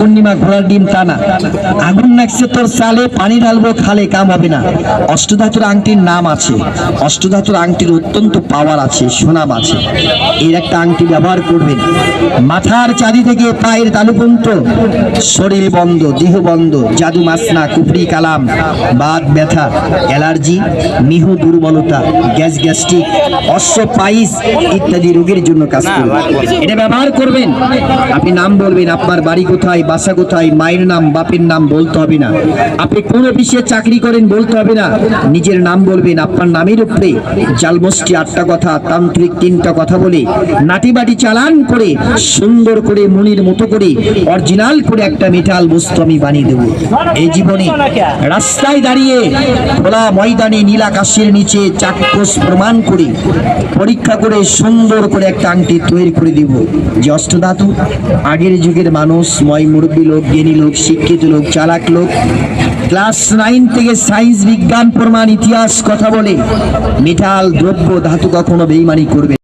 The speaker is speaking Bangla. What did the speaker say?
পূর্ণিমা ঘোড়ার ডিম তা না আগুন লাগছে তোর চালে, পানি ঢালবো খালে, কাম হবে না। অষ্টধাতুর আংটির নাম আছে। অষ্টধাতুর আংটির অত্যন্ত পাওয়ার আছে, সুনাম আছে। এর একটা আংটি ব্যবহার করবেন মাথার চাঁদি থেকে পায়ের তালু পর্যন্ত শরীর বন্ধ, দেহ বন্ধ, জাদু মাসনা, কুফরি কালাম, বাত ব্যথা, অ্যালার্জি, মিহু দুর্বলতা, গ্যাস গ্যাস্ট্রিক, অশ্ব পাইস ইত্যাদি রোগের জন্য কাজ করবে। এটা ব্যবহার করবেন। আপনি নাম বলবেন, আপনার বাড়ি কোথায় বাসা কোথায়, মায়ের নাম, বাপের নাম বলতে হবে না। আপনি কোন অফিসে চাকরি করেন বলতে হবে না। নিজের নাম বলবেন, আপনার নামের উপরে জালমস্টি আটটা কথা, তান্ত্রিক তিনটা কথা বলে নাটি বাটি চালান করে, সুন্দর করে, মনির মতো করে, অরিজিনাল করে একটা মেটাল বস্তু আমি বানিয়ে দেবো। এই জীবনে রাস্তায় দাঁড়িয়ে খোলা ময়দানে, নীল আকাশের নিচে চাক্ষুষ প্রমাণ করে, পরীক্ষা করে সুন্দর করে একটা আংটি তৈরি করে দিব। যে অষ্টধাতু আগের যুগের মানুষ ময় মুরব্বী লোক, জ্ঞানী লোক, শিক্ষিত লোক, চালাক লোক, ক্লাস নাইন থেকে সায়েন্স বিজ্ঞান, প্রমাণ, ইতিহাস, কথা বলে, মেটাল, দ্রব্য, ধাতু কখনো বেইমানি করবে